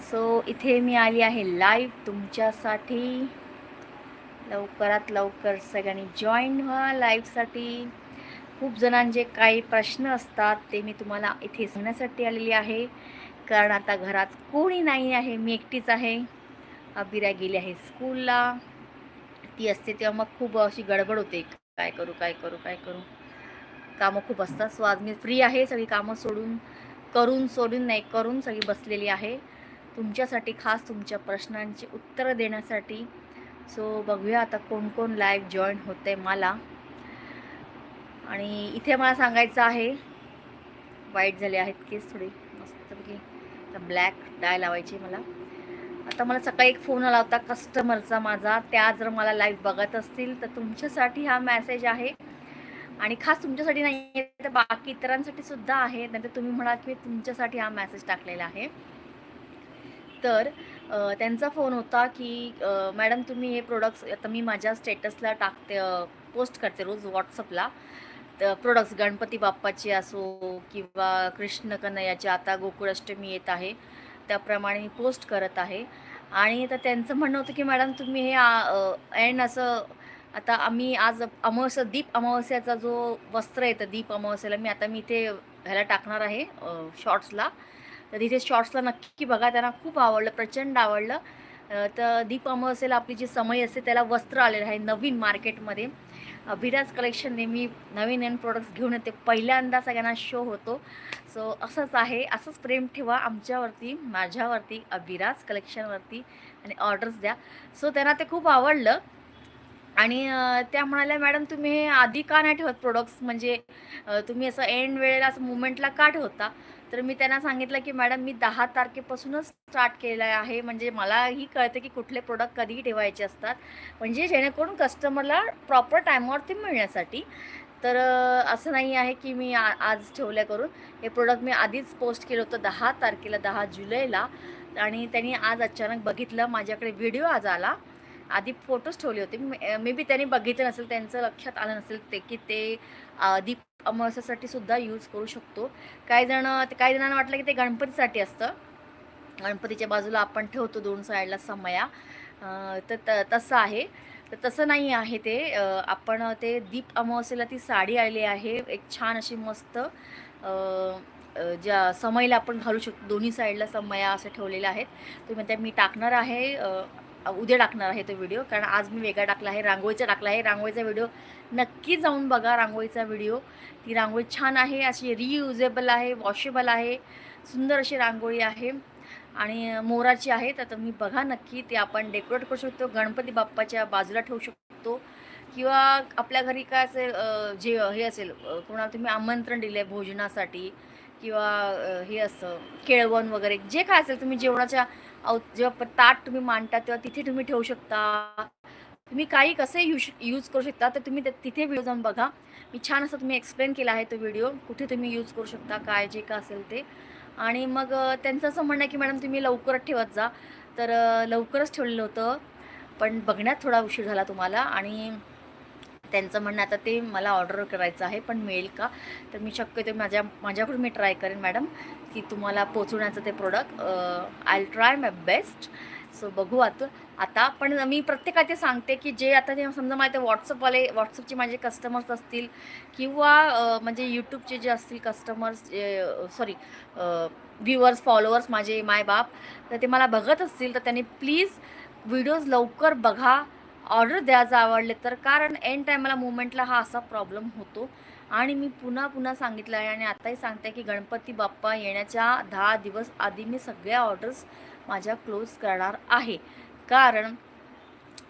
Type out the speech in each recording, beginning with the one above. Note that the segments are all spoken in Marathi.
सो इथे मी आली आहे लाईव्ह तुमच्यासाठी. लवकरात लवकर सगळ्यांनी जॉईन व्हा लाईव्हसाठी खूप जणांचे काही प्रश्न असतात ते मी तुम्हाला इथे सांगण्यासाठी आलेली आहे. कारण आता घरात कोणी नाही आहे मी एकटीच आहे. अबिरा गेली आहे स्कूलला ती असते तेव्हा मग खूप अशी गडबड होते. काय करू काय करू काय करू. कामं खूप असतात. सो आज मी फ्री आहे सगळी कामं सोडून करून सोडून नाही करून सगळी बसलेली आहे. तुमच्यासाठी खास तुमच्या प्रश्नांची उत्तरं देण्यासाठी. सो बघूया आता कोण कोण लाईव्ह जॉईन होते मला. आणि इथे मला सांगायचं आहे वाईट झाले आहेत केस थोडी मस्तपैकी. आता ब्लॅक डाय लावायची मला. आता मला सकाळी एक फोन आला होता कस्टमरचा माझा. त्या जर मला लाईव्ह बघत असतील तर तुमच्यासाठी हा मेसेज आहे. आणि खास तुमच्यासाठी नाही आहे तर बाकी इतरांसाठी सुद्धा आहे. नाहीतर तुम्ही म्हणाल की मी तुमच्यासाठी हा मेसेज टाकलेला आहे. तर त्यांचा फोन होता की मॅडम तुम्ही हे प्रोडक्ट्स आता मी माझ्या स्टेटसला टाकते पोस्ट करते रोज व्हॉट्सअपला तर प्रोडक्ट्स गणपती बाप्पाचे असो किंवा कृष्ण कन्हैयाचे आता गोकुळाष्टमी येत आहे. त्याप्रमाणे मी पोस्ट करत आहे. आणि तर त्यांचं म्हणणं होतं की मॅडम तुम्ही हे एंड असं आता आम्ही आज अमावस्या दीप अमावस्याचा जो वस्त्र येतं दीप अमावस्याला मी आता मी इथे ह्याला टाकणार आहे शॉर्ट्सला तर तिथे शॉर्ट्सला नक्की बघा त्यांना खूप आवडलं प्रचंड आवडलं. तर दीप असेल आपली जी समय असते त्याला वस्त्र आलेलं आहे नवीन मार्केटमध्ये. अभिराज कलेक्शन नेहमी नवीन नवीन प्रोडक्ट्स घेऊन येते. पहिल्यांदा सगळ्यांना शो होतो. सो असंच आहे. असंच प्रेम ठेवा आमच्यावरती माझ्यावरती अभिराज कलेक्शनवरती आणि ऑर्डर्स द्या. सो त्यांना ते खूप आवडलं. आणि त्या म्हणाल्या मॅडम तुम्ही हे आधी का नाही ठेवत प्रोडक्ट्स म्हणजे तुम्ही असं एंड वेळेला असं मुवमेंटला का ठेवता? तर मी त्यांना सांगितलं की मॅडम मी दहा तारखेपासूनच स्टार्ट केलं आहे. म्हणजे मलाही कळतं की कुठले प्रोडक्ट कधीही ठेवायचे असतात. म्हणजे जेणेकरून कस्टमरला प्रॉपर टायमावरती मिळण्यासाठी. तर असं नाही आहे की मी आ आज ठेवल्या करून. हे प्रोडक्ट मी आधीच पोस्ट केलं होतं दहा तारखेला दहा जुलैला. आणि त्यांनी आज अचानक बघितलं माझ्याकडे व्हिडिओ आज आला. आधी फोटोज ठेवले होते. मे बी त्यांनी बघितलं नसेल त्यांचं लक्षात आलं नसेल ते की ते आधी अमावस्यासाठी सुद्धा यूज करू शकतो. काही जण काही जणांना वाटलं की ते गणपतीसाठी असतं. गणपतीच्या बाजूला आपण ठेवतो दोन साईडला समया. तर त तसं आहे. तर तसं नाही आहे ते. आपण ते दीप अमावस्येला ती साडी आलेली आहे. एक छान अशी मस्त ज्या समईला आपण घालू शकतो. दोन्ही साईडला समया असं ठेवलेल्या आहेत. तुम्ही त्या मी टाकणार आहे. उद्या टाकणार आहे तो व्हिडिओ कारण आज मी वेगळा टाकला आहे. रांगोळीचा टाकला आहे. रांगोळीचा व्हिडिओ नक्की जाऊन बघा रांगोळीचा व्हिडिओ. ती रांगोळी छान आहे अशी रियुजेबल आहे वॉशेबल आहे सुंदर अशी रांगोळी आहे आणि मोराची आहे. तर तुम्ही बघा नक्की ते आपण डेकोरेट करू शकतो गणपती बाप्पाच्या बाजूला ठेवू शकतो. किंवा आपल्या घरी काय असेल जे हे असेल कोणाला तुम्ही आमंत्रण दिलं आहे भोजनासाठी किंवा हे असं केळवण वगैरे जे काय असेल तुम्ही जेवणाच्या औ जेव्हा ताट तुम्ही मांडता तेव्हा तिथे तुम्ही ठेवू शकता. तुम्ही काही कसे यूज यूज करू शकता तर तुम्ही ते- तिथे व्हिडिओ जाऊन बघा. मी छान असं तुम्ही एक्सप्लेन केला आहे तो व्हिडिओ कुठे तुम्ही यूज करू शकता काय जे का असेल ते. आणि मग त्यांचं असं म्हणणं आहे की मॅडम तुम्ही लवकरच ठेवत जा. तर लवकरच ठेवलेलं होतं. पण बघण्यात थोडा उशीर झाला तुम्हाला आणि त्यांचं म्हणणं आता ते मला ऑर्डर करायचं आहे पण मिळेल का? तर मी शक्यतो माझ्या माझ्याकडून मी ट्राय करेन मॅडम की तुम्हाला पोचवण्याचं ते product I try my best so बघू आता. आता पण मी प्रत्येकाचे सांगते की जे आता ते समजा माझे व्हॉट्सअपवाले व्हॉट्सअपचे माझे कस्टमर्स असतील किंवा म्हणजे यूट्यूबचे जे असतील कस्टमर्स सॉरी व्ह्युअर्स फॉलोअर्स माझे माय बाप तर ते मला बघत असतील तर त्यांनी प्लीज व्हिडिओज लवकर बघा. ऑर्डर द्यायचं आवडले तर कारण एंड टायमाला मुवमेंटला हा असा प्रॉब्लेम होतो. आणि मी पुन्हा पुन्हा सांगितलं आहे आणि आताही सांगते की गणपती बाप्पा येण्याच्या दहा दिवस आधी मी सगळ्या ऑर्डर्स माझ्या क्लोज करणार आहे. कारण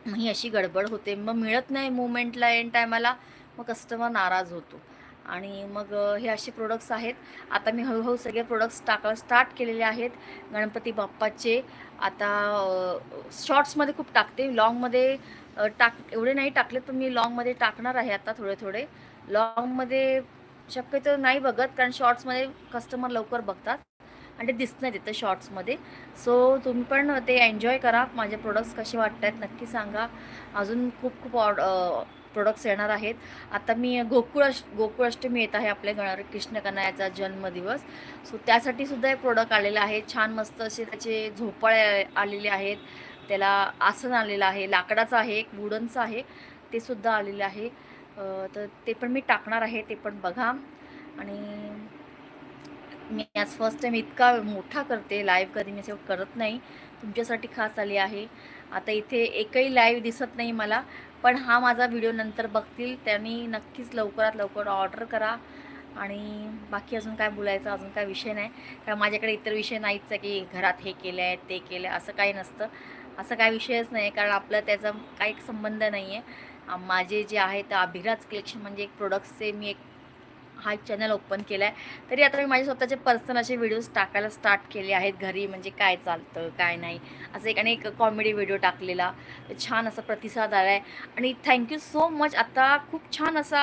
मी ही अशी गडबड होते. मग मिळत नाही मुवमेंटला एन टायमाला मग कस्टमर नाराज होतो. आणि मग हे असे प्रोडक्ट्स आहेत. आता मी हळूहळू सगळे प्रोडक्ट्स टाकायला स्टार्ट केलेले आहेत. गणपती बाप्पाचे. आता शॉर्ट्समध्ये खूप टाकते. लॉंगमध्ये टाक एवढे नाही टाकले पण मी लॉंगमध्ये टाकणार आहे आता थोडे थोडे. लॉंगमध्ये शक्यतो नाही बघत. कारण शॉर्ट्समध्ये कस्टमर लवकर बघतात. आणि ते दिसत नाही तिथं शॉर्ट्समध्ये. सो तुम्ही पण ते एन्जॉय करा. माझे प्रोडक्ट्स कसे वाटत आहेत नक्की सांगा. अजून खूप खूप ऑड प्रोडक्ट्स येणार आहेत. आता मी गोकुळ अष्ट गोकुळाष्टमी येत आहे आपल्या गण कृष्ण जन्मदिवस. सो त्यासाठी सुद्धा प्रोडक्ट आलेलं आहे. छान मस्त असे त्याचे झोपाळे आलेले आहेत. त्याला आसन आलेलं आहे. लाकडाचं आहे. एक वुडनचं आहे. ते सुद्धा आलेलं आहे. तर ते पण मी टाकणार आहे. ते पण बघा. आणि मी आज फर्स्ट टाईम इतका मोठा करते लाईव्ह कधी मी असं करत नाही. तुमच्यासाठी खास आली आहे. आता इथे एकही लाईव्ह दिसत नाही मला पण हा माझा व्हिडिओ नंतर बघतील. त्यांनी नक्कीच लवकरात लवकर ऑर्डर करा. आणि बाकी अजून काय बोलायचं अजून काय विषय नाही. कारण माझ्याकडे इतर विषय नाहीच आहे की घरात हे केलं आहे ते केलं आहे असं काही नसतं. असं काय विषयच नाही कारण आपलं त्याचा काही संबंध नाही आहे माझे जे आहे तर अभिराज कलेक्शन म्हणजे एक प्रोडक्ट्सचे मी एक हा एक चॅनल ओपन केला आहे तरी आता मी माझे स्वतःचे पर्सनल असे व्हिडिओज टाकायला स्टार्ट केले आहेत घरी म्हणजे काय चालतं काय नाही. असं एक आणि एक कॉमेडी व्हिडिओ टाकलेला. छान असा प्रतिसाद आला आहे आणि थँक्यू सो मच आता खूप छान असा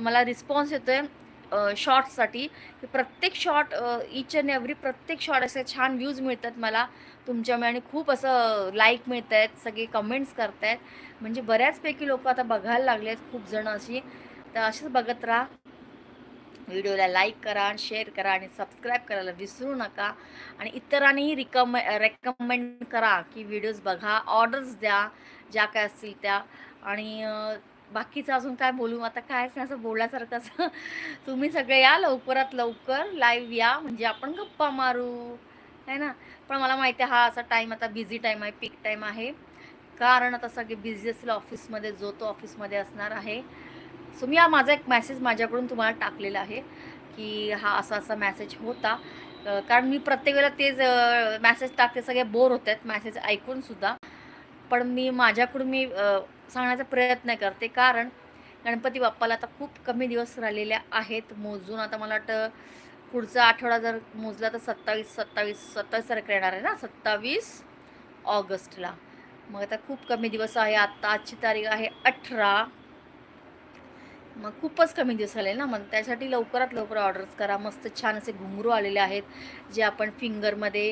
मला रिस्पॉन्स येतो आहे शॉर्ट्ससाठी प्रत्येक शॉर्ट इच अँड एव्हरी प्रत्येक शॉर्ट असे छान व्ह्यूज मिळतात मला. तुमच्यामुळे आणि खूप असं लाईक मिळत आहेत सगळे कमेंट्स करत आहेत म्हणजे बऱ्याचपैकी लोक आता बघायला लागले आहेत खूप जण अशी. तर असेच बघत राहा. व्हिडिओला लाईक करा शेअर करा आणि सबस्क्राईब करायला विसरू नका. आणि इतरांनीही रिकम रेकमेंड करा की व्हिडिओज बघा ऑर्डर्स द्या ज्या काय असतील त्या. आणि बाकीचं अजून काय बोलू? आता कायच नाही असं बोलण्यासारखं असं. तुम्ही सगळे या लवकरात लवकर लाईव्ह या. म्हणजे आपण गप्पा मारू. है ना? पण मला माहिती आहे हा असा टाईम आता बिझी टाईम आहे पीक टाईम आहे. कारण आता सगळे बिझी असेल ऑफिसमध्ये जो तो ऑफिसमध्ये असणार आहे. सो मी हा माझा एक मॅसेज माझ्याकडून तुम्हाला टाकलेला आहे की हा असा असा मॅसेज होता. कारण मी प्रत्येक वेळेला तेच मॅसेज टाकते सगळे बोर होत आहेत मॅसेज ऐकूनसुद्धा पण मी माझ्याकडून मी सांगण्याचा प्रयत्न करते. कारण गणपती बाप्पाला आता खूप कमी दिवस राहिलेले आहेत. मोजून आता मला वाटतं पुढचा आठवडा जर मोजला तर सत्तावीस सत्तावीस सत्तावीस तारखेला येणार आहे ना? सत्तावीस ऑगस्टला. मग आता खूप कमी दिवस आहे. आत्ता आजची तारीख आहे अठरा. मग खूपच कमी दिवस आले ना. मग त्यासाठी लवकरात लवकर ऑर्डर्स करा. मस्त छान असे घुंगरू आलेले आहेत जे आपण फिंगरमध्ये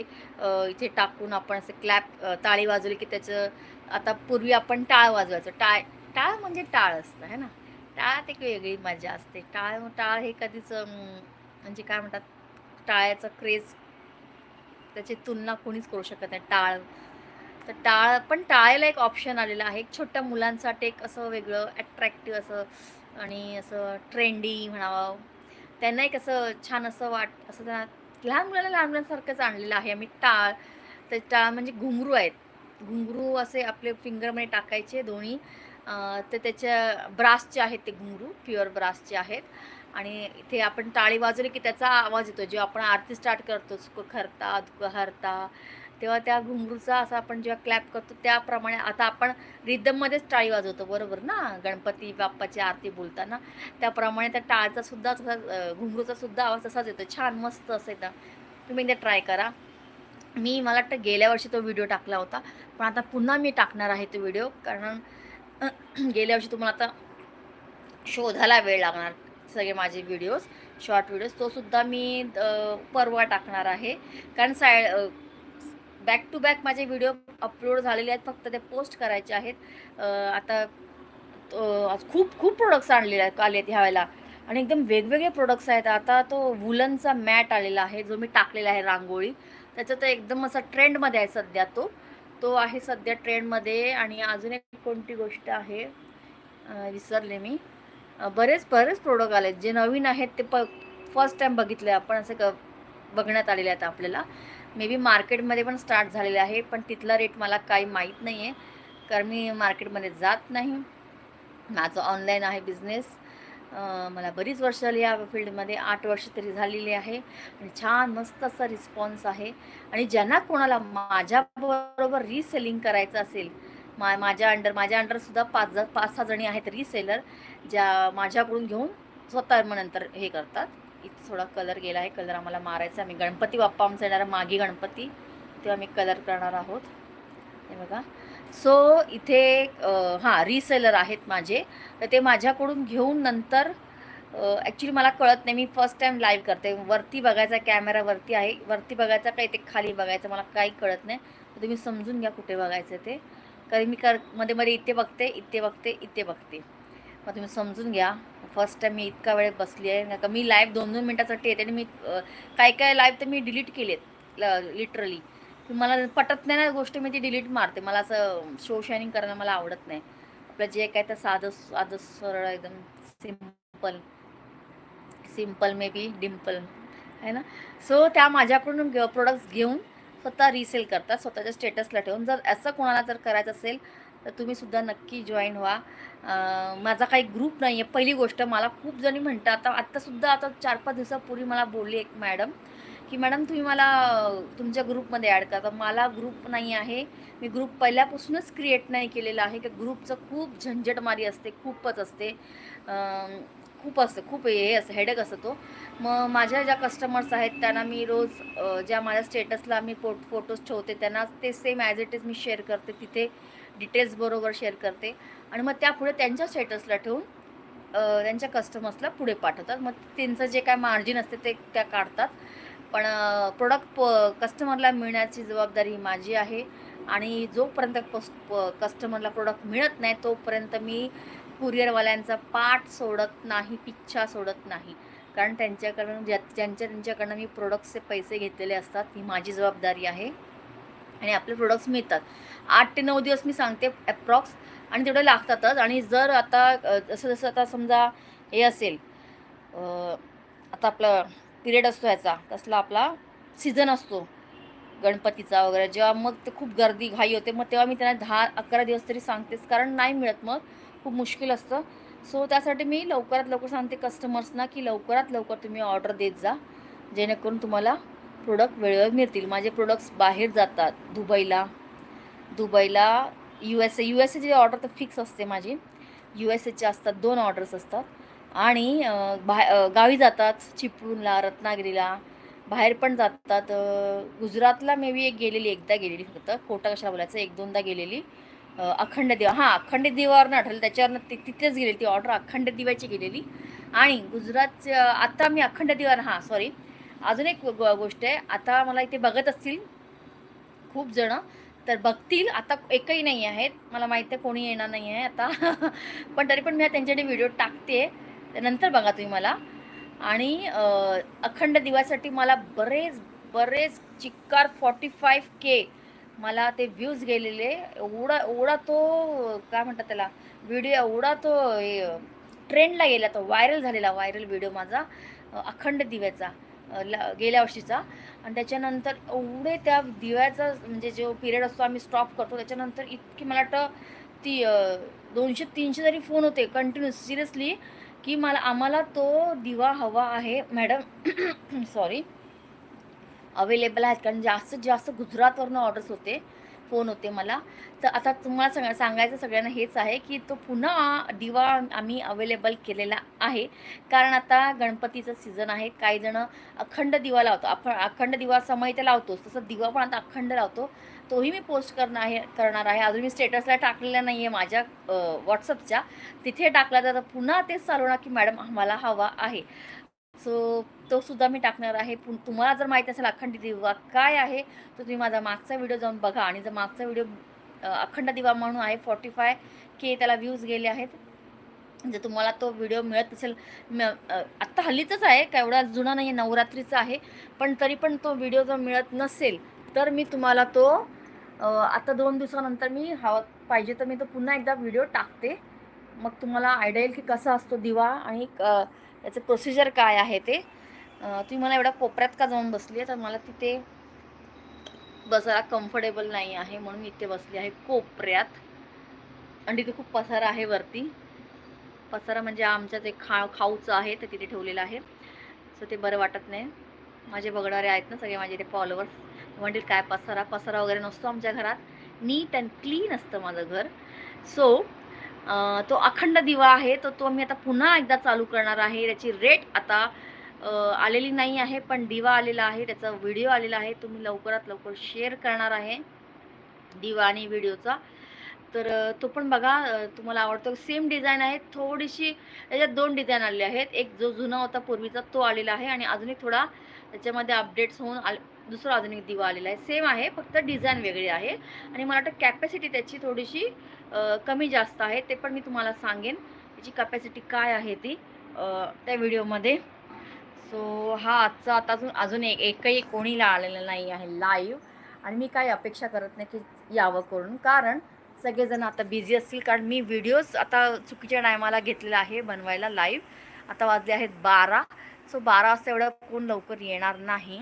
इथे टाकून आपण असे क्लॅप ताळी टाळी वाजवली की त्याचं आता पूर्वी आपण टाळ वाजवायचं. टाळ टाळ म्हणजे टाळ असतं है ना? टाळात एक वेगळी मजा असते. टाळ टाळ हे कधीच म्हणजे काय म्हणतात टाळ्याचा क्रेज त्याची तुलना कोणीच करू शकत नाही. टाळ तर टाळ पण टाळायला एक ऑप्शन आलेला आहे. एक छोट्या मुलांसाठी एक असं वेगळं ॲट्रॅक्टिव्ह असं आणि असं ट्रेंडी म्हणावं. त्यांना एक असं छान असं वाट असं त्यांना लहान मुलाला लहान मुलांसारखंच आणलेलं आहे. आम्ही टाळ ते टाळ म्हणजे घुंगरू आहेत. घुंगरू असे आपले फिंगरमध्ये टाकायचे दोन्ही. तर त्याच्या ब्रासचे आहेत ते घुंगरू प्युअर ब्रासचे आहेत. आणि इथे आपण टाळी वाजवली की त्याचा आवाज येतो. जेव्हा आपण आरती स्टार्ट करतो सुख खरता दुःख हरता. तेव्हा त्या घुंगरूचा असा आपण जेव्हा क्लॅप करतो त्याप्रमाणे आता आपण रिदममध्येच टाळी वाजवतो बरोबर ना? गणपती बाप्पाची आरती बोलताना. त्याप्रमाणे त्या टाळचा सुद्धा तसा घुंगरूचा सुद्धा आवाज तसाच येतो. छान मस्त असं येतं. तुम्ही एकदा ट्राय करा. मी मला वाटतं गेल्या वर्षी तो व्हिडिओ टाकला होता. पण आता पुन्हा मी टाकणार आहे तो व्हिडिओ कारण गेल्या वर्षी तुम्हाला आता शोधायला वेळ लागणार सगळे माझे व्हिडिओज शॉर्ट व्हिडिओज तो सुद्धा मी परवा टाकणार आहे. कारण साय बॅक टू बॅक माझे व्हिडिओ अपलोड झालेले आहेत. फक्त ते पोस्ट करायचे आहेत. आता खूप खूप प्रोडक्ट्स आणलेले आहेत आले आहेत ह्या वेळेला. आणि एकदम वेगवेगळे प्रोडक्ट्स आहेत. आता तो वुलनचा मॅट आलेला आहे जो मी टाकलेला आहे रांगोळी. त्याचा तर एकदम असा ट्रेंडमध्ये आहे सध्या तो. तो आहे सध्या ट्रेंडमध्ये आणि अजून एक कोणती गोष्ट आहे? विसरले मी. बरेच बरेच प्रोडक्ट आले जे नवीन आहेत ते प फर्स्ट टाईम बघितले आपण असं क बघण्यात आलेले आहेत आपल्याला. मे बी मार्केटमध्ये पण स्टार्ट झालेले आहे पण तिथला रेट मला काही माहीत नाही आहे कारण मी मार्केटमध्ये जात नाही. माझं ऑनलाईन आहे बिझनेस मला बरीच वर्ष झाली या फील्डमध्ये आठ वर्ष तरी झालेली आहे. आणि छान मस्त असा रिस्पॉन्स आहे. आणि ज्यांना कोणाला माझ्याबरोबर रिसेलिंग करायचं असेल मा माझ्या अंडर माझ्या अंडरसुद्धा पाच ज पाच सहा जणी आहेत रिसेलर ज्या माझ्याकडून घेऊन स्वतः मग नंतर हे करतात. थोडा कलर गेला आहे. कलर आम्हाला मारायचा आम्ही गणपती बाप्पा आमचा येणारा मागी गणपती. तेव्हा आम्ही कलर करणार आहोत. हे बघा. सो इथे हां रिसेलर आहेत माझे. तर ते माझ्याकडून घेऊन नंतर ॲक्च्युली मला कळत नाही. मी फर्स्ट टाईम लाईव्ह करते. वरती बघायचा कॅमेरा वरती आहे. वरती बघायचा काही ते खाली बघायचं. मला काही कळत नाही. तर तुम्ही समजून घ्या कुठे बघायचं ते. कारण मी कर मध्ये मध्ये इथे बघते इथे बघते इथे बघते. मग तुम्ही समजून घ्या. फर्स्ट टाइम मी इतका वेळ बसली आहे. नाही का मी लाईव्ह दोन दोन मिनटासाठी येते आणि मी काय काय लाईव्ह तर मी डिलीट केलेत लिटरली मला पटत नाही ना गोष्टी मी ती डिलीट मारते. मला असं शो शायनिंग करायला मला आवडत नाही. आपलं जे काय तर साधं साधं सरळ एकदम simple simple may be dimple आहे ना? सो त्या माझ्याकडून प्रोडक्ट्स घेऊन स्वतः रिसेल करतात स्वतःच्या स्टेटसला ठेवून. जर असं कोणाला जर करायचं असेल तर तुम्ही सुद्धा नक्की जॉईन व्हा. माझा काही ग्रुप नाही आहे पहिली गोष्ट मला खूप जणी म्हणतात आता आत्तासुद्धा आता चार पाच दिवसापूर्वी मला बोलली एक मॅडम की मॅडम तुम्ही मला तुमच्या ग्रुपमध्ये ॲड करा. तर मला ग्रुप नाही आहे. मी ग्रुप पहिल्यापासूनच क्रिएट नाही केलेला आहे. की ग्रुपचं खूप झंझटमारी असते खूपच असते. खूप असते खूप हे असं हेडेक असतो तो. मग माझ्या ज्या कस्टमर्स आहेत त्यांना मी रोज ज्या माझ्या स्टेटसला मी फोट फोटोज ठेवते त्यांना ते सेम ॲज इट इज मी शेअर करते. तिथे डिटेल्स बरोबर शेअर करते. आणि मग त्या पुढे त्यांच्या स्टेटसला ठेवून त्यांच्या कस्टमर्सला पुढे पाठवतात. मग त्यांचं जे काय मार्जिन असते ते त्या काढतात. पण प्रोडक्ट प कस्टमरला मिळण्याची जबाबदारी ही माझी आहे. आणि जोपर्यंत पस कस्टमरला प्रोडक्ट मिळत नाही तोपर्यंत मी कुरिअरवाल्यांचा पाठ सोडत नाही पिच्छा सोडत नाही. कारण त्यांच्याकडून ज्या ज्यांच्या त्यांच्याकडनं मी प्रोडक्टचे पैसे घेतलेले असतात ही माझी जबाबदारी आहे. आणि आपले प्रोडक्ट्स मिळतात. आठ ते नऊ दिवस मी सांगते ॲप्रॉक्स आणि तेवढे लागतातच. आणि जर आता जसं जसं आता समजा हे असेल आता आपलं पिरियड असतो ह्याचा तसला आपला सीझन असतो. गणपतीचा वगैरे. जेव्हा मग ते खूप गर्दी घाई होते मग तेव्हा मी त्यांना दहा अकरा दिवस तरी सांगतेच. कारण नाही मिळत मग. खूप मुश्किल असतं. सो त्यासाठी मी लवकरात लवकर सांगते कस्टमर्सना की लवकरात लवकर तुम्ही ऑर्डर देत जा. जेणेकरून तुम्हाला प्रोडक्ट वेळेवर मिळतील. माझे प्रोडक्ट्स बाहेर जातात दुबईला. दुबईला U S A U S एची ऑर्डर तर फिक्स असते माझी. यू एस एचे असतात दोन ऑर्डर्स असतात. आणि बा गावी जातात चिपळूणला रत्नागिरीला. बाहेर पण जातात गुजरातला मे बी एक गेलेली एकदा गेलेली फक्त. कोटा कशाला बोलायचं? एक दोनदा गेलेली. अखंड दिवा हां अखंड दिवावरनं आठवलं. त्याच्यावरनं ते तिथेच गेलेली ती ऑर्डर अखंड दिव्याची गेलेली. आणि गुजरातच्या आत्ता मी अखंड दिवा हां सॉरी अजून एक गो- गोष्ट आहे. आता मला इथे बघत असतील खूप जणं तर बघतील. आता एकही नाही आहेत. मला माहिती आहे कोणी येणार नाही आहे आता. पण तरी पण मी त्यांच्याकडे व्हिडिओ टाकते. नंतर बघा तुम्ही मला. आणि अखंड दिवासाठी मला बरेच बरेच चिक्कार फॉर्टी फाईव्ह के मला ते व्ह्यूज गेलेले. एवढा एवढा तो काय म्हणतात त्याला व्हिडिओ एवढा तो ट्रेंडला गेला. तो व्हायरल झालेला व्हायरल व्हिडिओ माझा अखंड दिव्याचा. ला- गेल्या वर्षीचा. आणि त्याच्यानंतर एवढे त्या दिव्याचा म्हणजे जो पिरियड असतो आम्ही स्टॉप करतो त्याच्यानंतर इतकी मला वाटतं ती दोनशे तीनशे तरी फोन होते कंटिन्यू सिरियसली की मला आम्हाला तो दिवा हवा आहे. मॅडम सॉरी अवेलेबल आहेत. कारण जास्तीत जास्त गुजरातवरनं ऑर्डर्स होते. फोन होते मला. तर आता तुम्हाला सग सांगायचं सगळ्यांना हेच आहे की तो पुन्हा दिवा आम्ही अवेलेबल केलेला आहे. कारण आता गणपतीचं सीझन आहे. काही जणं अखंड दिवा लावतो. आपण अखंड दिवा समय ते लावतोच. तसं दिवा पण आता अखंड लावतो. तोही मी पोस्ट करणार आहे करणार आहे. अजून मी स्टेटसला टाकलेला नाही आहे माझ्या व्हॉट्सअपच्या तिथे टाकला तर पुन्हा तेच चालवणार की मॅडम आम्हाला हवा आहे. सो तो सुद्धा मी टाकणार आहे. पण तुम्हाला जर माहीत असेल अखंड दिवा काय आहे तर तुम्ही माझा मागचा व्हिडिओ जाऊन बघा. आणि जर मागचा व्हिडिओ अखंड दिवा म्हणून आहे फॉर्टी फाय के त्याला व्ह्यूज गेले आहेत. जर तुम्हाला तो व्हिडिओ मिळत असेल म आत्ता हल्लीचंच आहे का एवढा जुना नाही आहे नवरात्रीचा आहे. पण तरी पण तो व्हिडिओ जर मिळत नसेल तर मी तुम्हाला तो आत्ता आता दोन दिवसानंतर मी हवा पाहिजे तर मी तो पुन्हा एकदा व्हिडिओ टाकते. मग तुम्हाला आयडिया येईल की कसा असतो दिवा आणि त्याचं प्रोसिजर काय आहे ते? तुम्ही मला एवढ्या कोपऱ्यात का जाऊन बसली आहे? तर मला तिथे बसायला कम्फर्टेबल नाही आहे म्हणून मी इथे बसली आहे कोपऱ्यात. आणि तिथे खूप पसारा आहे वरती. पसारा म्हणजे आमच्या ते खा खाऊचं आहे ते तिथे ठेवलेलं आहे. सो ते बरं वाटत नाही. माझे बघणारे आहेत ना सगळे माझे ते फॉलोवर्स म्हणतील काय पसारा? पसारा वगैरे नसतो आमच्या घरात. नीट अँड क्लीन असतं माझं घर. सो तो अखंड दिवा आहे तर तो मी आता पुन्हा एकदा चालू करणार आहे. त्याची रेट आता आलेली नाही आहे पण दिवा आलेला आहे त्याचा व्हिडिओ आलेला आहे. तो मी लवकरात लवकर शेअर करणार आहे दिवा आणि व्हिडिओचा तर तो पण बघा तुम्हाला आवडतो. सेम डिझाईन आहे थोडीशी त्याच्यात दोन डिझाईन आलेले आहेत. एक जो जुना होता पूर्वीचा तो आलेला आहे. आणि अजून एक थोडा त्याच्यामध्ये अपडेट्स होऊन आल दुसरा अजून एक दिवा आलेला आहे. सेम आहे फक्त डिझाईन वेगळी आहे. आणि मला वाटतं कॅपॅसिटी त्याची थोडीशी कमी जास्त आहे ते पण मी तुम्हाला सांगेन. त्याची कॅपॅसिटी काय आहे ती त्या व्हिडिओमध्ये. सो हा आजचा आता अजून अजून एक एकही कोणीला आलेलं नाही आहे लाईव्ह आणि मी काही अपेक्षा करत नाही की यावं करून. कारण सगळेजण आता बिझी असतील कारण मी व्हिडिओज आता चुकीच्या टायमाला घेतलेला आहे बनवायला लाईव्ह आता वाजले आहेत बारा. सो बारा वाजता एवढं कोण लवकर येणार नाही.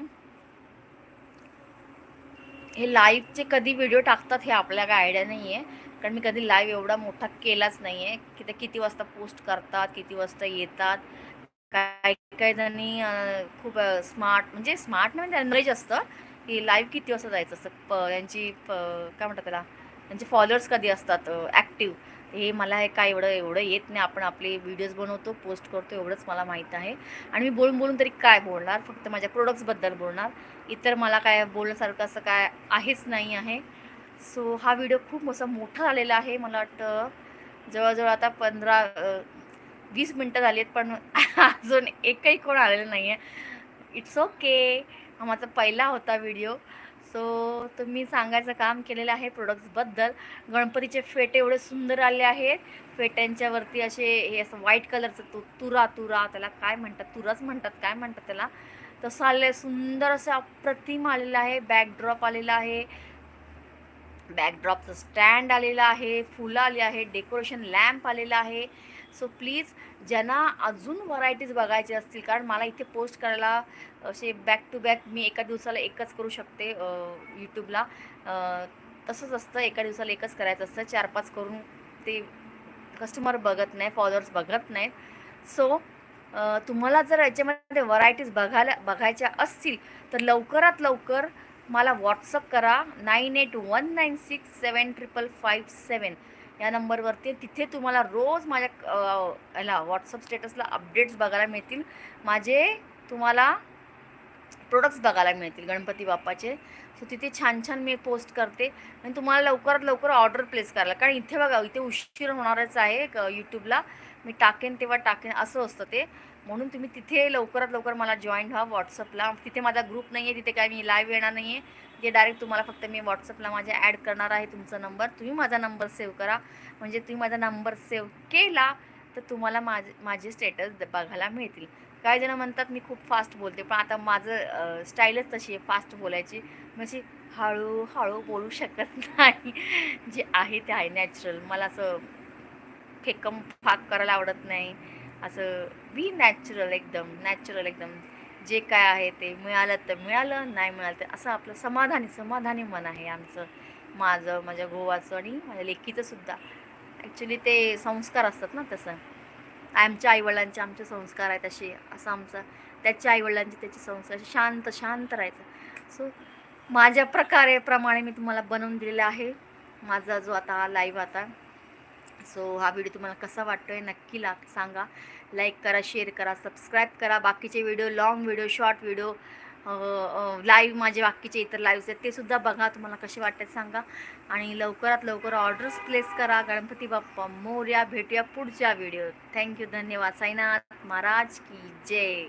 हे लाईव्हचे कधी व्हिडिओ टाकतात हे आपल्या काय आयडिया नाही आहे कारण मी कधी लाईव्ह एवढा मोठा केलाच नाही आहे की ते किती वाजता पोस्ट करतात किती वाजता येतात. काय काही जणी खूप स्मार्ट म्हणजे स्मार्ट नाही म्हणजे नॉलेज असतं की लाईव्ह किती वाजता जायचं असतं. प यांची प काय म्हणतात त्याला? त्यांचे फॉलोअर्स कधी असतात ॲक्टिव्ह हे मला हे काय एवढं एवढं येत नाही. आपण आपले व्हिडिओज बनवतो पोस्ट करतो एवढंच मला माहीत आहे. आणि मी बोलून बोलून तरी काय बोलणार? फक्त माझ्या प्रोडक्ट्सबद्दल बोलणार. इतर मला काय बोलण्यासारखं असं काय आहेच नाही आहे. सो हा व्हिडिओ खूप असा मोठा झालेला आहे मला वाटतं. जवळजवळ आता पंधरा वीस मिनटं झाली आहेत पण अजून एकही कोण आलेलं नाही आहे इट्स ओके हा माझा पहिला होता व्हिडिओ सो तुम्ही सांगायचं काम केलेलं आहे प्रोडक्ट्सबद्दल गणपतीचे फेटे एवढे सुंदर आले आहेत. फेट्यांच्यावरती असे हे असं व्हाईट कलरचं तु तुरा तुरा त्याला काय म्हणतात? तुराच म्हणतात काय म्हणतात त्याला? तसं आले सुंदर असं अप्रतिम आलेलं आहे. बॅकड्रॉप आलेला आहे. बॅकड्रॉपचं स्टँड आलेलं आहे. फुलं आली आहे डेकोरेशन लॅम्प आलेलं आहे. सो प्लीज ज्यांना अजून व्हरायटीज बघायचे असतील कारण मला इथे पोस्ट करायला असे बॅक टू बॅक मी एका दिवसाला एकच करू शकते यूट्यूबला तसंच असतं एका दिवसाला एकच करायचं असतं चार पाच करून ते कस्टमर बघत नाही फॉलोअर्स बघत नाहीत. सो तुम्हाला जर याच्यामध्ये व्हरायटीज बघायला बघायच्या असतील तर लवकरात लवकर मला व्हॉट्सअप करा nine eight one nine six seven triple five seven या नंबरवरती तिथे तुम्हाला रोज माझ्या याला व्हॉट्सअप स्टेटसला अपडेट्स बघायला मिळतील. माझे तुम्हाला प्रोडक्ट्स बघायला मिळतील गणपती बाप्पाचे. सो तिथे छान छान मी पोस्ट करते. आणि तुम्हाला लवकरात लवकर ऑर्डर प्लेस करायला. कारण इथे बघा इथे उशीर होणारच आहे यूट्यूबला मी टाकेन तेव्हा टाकेन असं असतं ते. म्हणून तुम्ही तिथे लवकरात लवकर मला जॉईन व्हा व्हॉट्सअपला तिथे माझा ग्रुप नाही आहे तिथे काय मी लाईव्ह येणार नाही आहे जे डायरेक्ट तुम्हाला फक्त मी व्हॉट्सअपला माझ्या ॲड करणार आहे तुमचा नंबर तुम्ही माझा नंबर सेव्ह करा. म्हणजे तुम्ही माझा नंबर सेव्ह केला तर तुम्हाला माझ माझे स्टेटस बघायला मिळतील. काही जण म्हणतात मी खूप फास्ट बोलते. पण आता माझं स्टाईलच तशी आहे फास्ट बोलायची. म्हणजे हळूहळू बोलू शकत नाही. जे आहे ते आहे नॅचरल मला असं फेकम फाक करायला आवडत नाही. असं बी नॅचरल एकदम नॅचरल एकदम. जे काय आहे ते मिळालं तर मिळालं नाही मिळालं तर असं आपलं समाधानी समाधानी मन आहे आमचं माझं माझ्या गोवाचं आणि माझ्या लेकीचं सुद्धा. ॲक्च्युली ते संस्कार असतात ना तसं. आमच्या आईवडिलांचे आमचे संस्कार आहेत असे असं आमचं त्याच्या आईवडिलांचे त्याचे संस्कार असे शांत शांत राहायचं. सो माझ्या प्रकारे प्रमाणे मी तुम्हाला बनवून दिलेला आहे. माझा जो आता लाईव्ह आता सो हा व्हिडिओ तुम्हाला कसा वाटतो आहे नक्की ला सांगा. लाईक करा शेअर करा सबस्क्राईब करा. बाकीचे video long video short video live माझे बाकीचे इतर लाईव्ह आहेत ते सुद्धा बघा. तुम्हाला कसे वाटतात सांगा. आणि लवकरात लवकर ऑर्डर्स प्लेस करा. गणपती बाप्पा मोर्या भेटूया पुढच्या व्हिडिओ थँक्यू धन्यवाद. साईनाथ महाराज की जय.